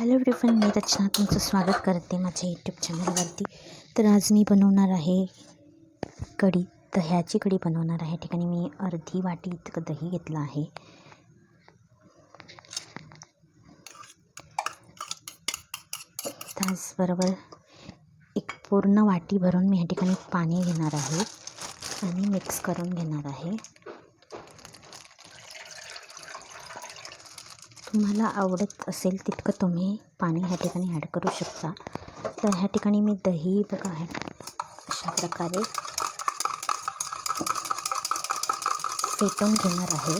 Hello everyone मी रचना तुमचं स्वागत करते माझ्या यूट्यूब चॅनलवरती तर आज मी बनवणार आहे कढी. दह्याची कढी बनवणार आहे. ठिकाणी मी अर्धी वाटी इतकं दही घेतलं आहे. त्याचबरोबर एक पूर्ण वाटी भरून मी ह्या ठिकाणी पाणी घेणार आहे आणि मिक्स करून घेणार आहे. तुम्हाला आवडत असेल तितकं तुम्ही पाणी ह्या ठिकाणी ॲड करू शकता. तर ह्या ठिकाणी मी दही बघा आहे अशा प्रकारे फेटून घेणार आहे.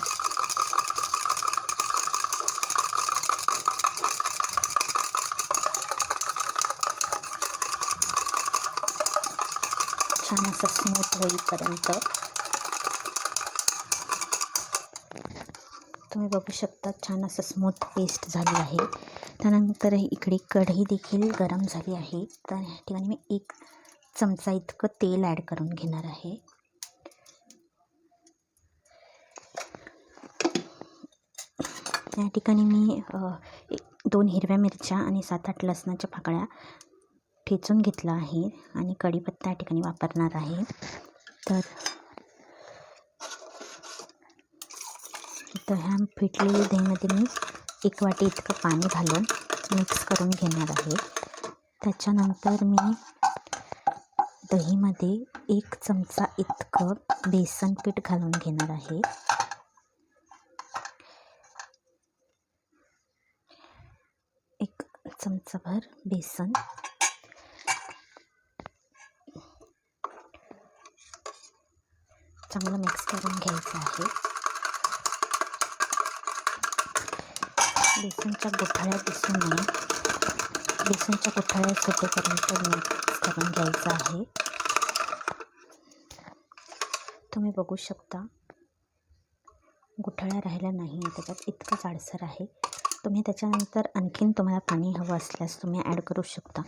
छान असं स्मूथ होईपर्यंत तुम्ही बघू शकता छान असं स्मूथ पेस्ट झाली आहे. त्यानंतर इकडे कढई देखील गरम झाली आहे. तर ह्या ठिकाणी मी एक चमचा इतकं तेल ॲड करून घेणार आहे. या ठिकाणी मी एक दोन हिरव्या मिरच्या आणि सात आठ लसणाच्या पाकळ्या ठेचून घेतला आहे आणि कढीपत्ता या ठिकाणी वापरणार आहे. तर तर ह्या फेटलेल्या दहीमध्ये मी एक वाटी इतकं पाणी घालून मिक्स करून घेणार आहे. त्याच्यानंतर मी दहीमध्ये एक चमचा इतकं बेसन पीठ घालून घेणार आहे. एक चमचाभर बेसन. चांगलं मिक्स करून घ्यायचं आहे. बेसनच्या गुठळ्या दिसू नये बेसनच्या गुठळ्या सुटेपर्यंत मिक्स करून घ्यायचं आहे तुम्ही बघू शकता गुठळ्या राहिल्या नाही त्याच्यात इतकं जाडसर आहे तुम्ही त्याच्यानंतर आणखीन तुम्हाला पाणी हवं असल्यास तुम्ही ॲड करू शकता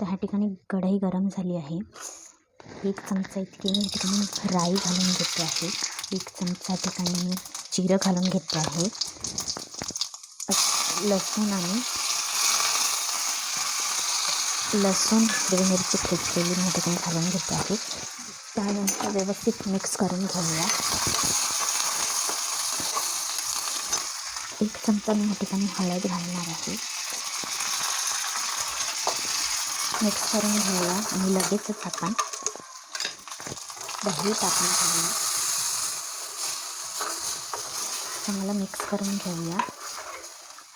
तर ह्या ठिकाणी कढई गरम झाली आहे एक चमचा इतकी मी ठिकाणी राई घालून घेते आहे एक चमचा ठिकाणी मी जिरं घालून घेते आहे लसूण आणि लसूण हिरवी मिरची ठेचलेली मी ठिकाणी घालून घेते आहे त्यानंतर व्यवस्थित मिक्स करून घेऊया. एक चमचा मी या ठिकाणी हळद घालणार आहे. मिक्स करून घेऊया आणि लगेचच आपण दही टाकून घेऊया. चांगलं मिक्स करून घेऊया.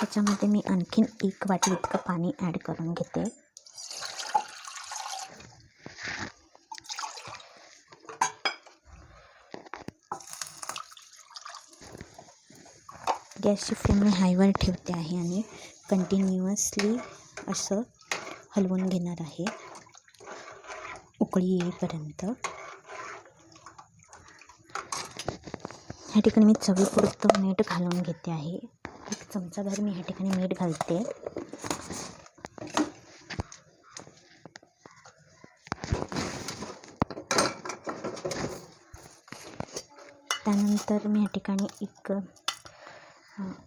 त्याच्यामध्ये मी आणखीन एक वाटी इतकं पाणी ॲड करून घेते. गॅसची फ्लेम मी हायवर ठेवते आहे आणि कंटिन्युअसली असं हलवून घेणार आहे. उकळी येईपर्यंत. ह्या ठिकाणी मी चवीपुरतं मीठ घालून घेते आहे. एक चमचाभर मी ह्या ठिकाणी मीठ घालते. त्यानंतर मी ह्या ठिकाणी एक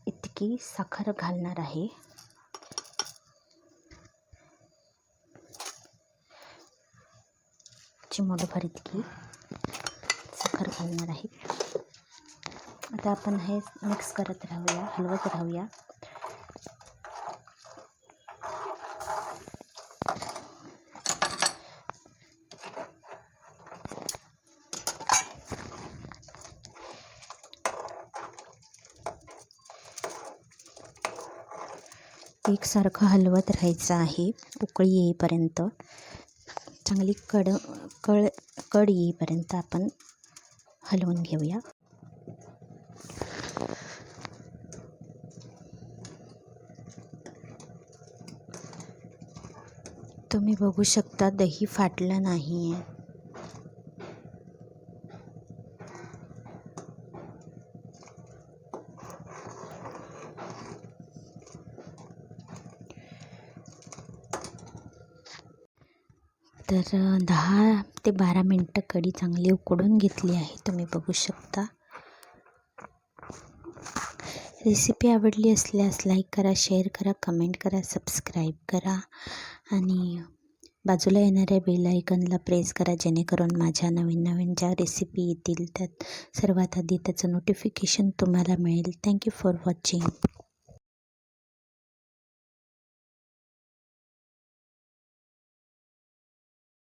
इतकी साखर घालणार आहे. चिमोटभर इतकी साखर घालणार आहे. आता आपण हे मिक्स करत राहूया हलवत राहूया. एकसारखं हलवत राहायचं आहे उकळी येईपर्यंत. चांगली कड कळ कड येईपर्यंत आपण हलवून घेऊया. तुम्ही बघू शकता दही फाटलं नाही आहे तर दहा ते बारा मिनटं कढी चांगली उकडून घेतली आहे तुम्ही बघू शकता. रेसिपी आवडली असल्यास लाईक करा शेअर करा कमेंट करा सबस्क्राईब करा आणि बाजूला येणाऱ्या बेल आयकनला प्रेस करा जेणेकरून माझ्या नवीन नवीन ज्या रेसिपी येतील त्यात सर्वात आधी त्याचं नोटिफिकेशन तुम्हाला मिळेल. Thank you for watching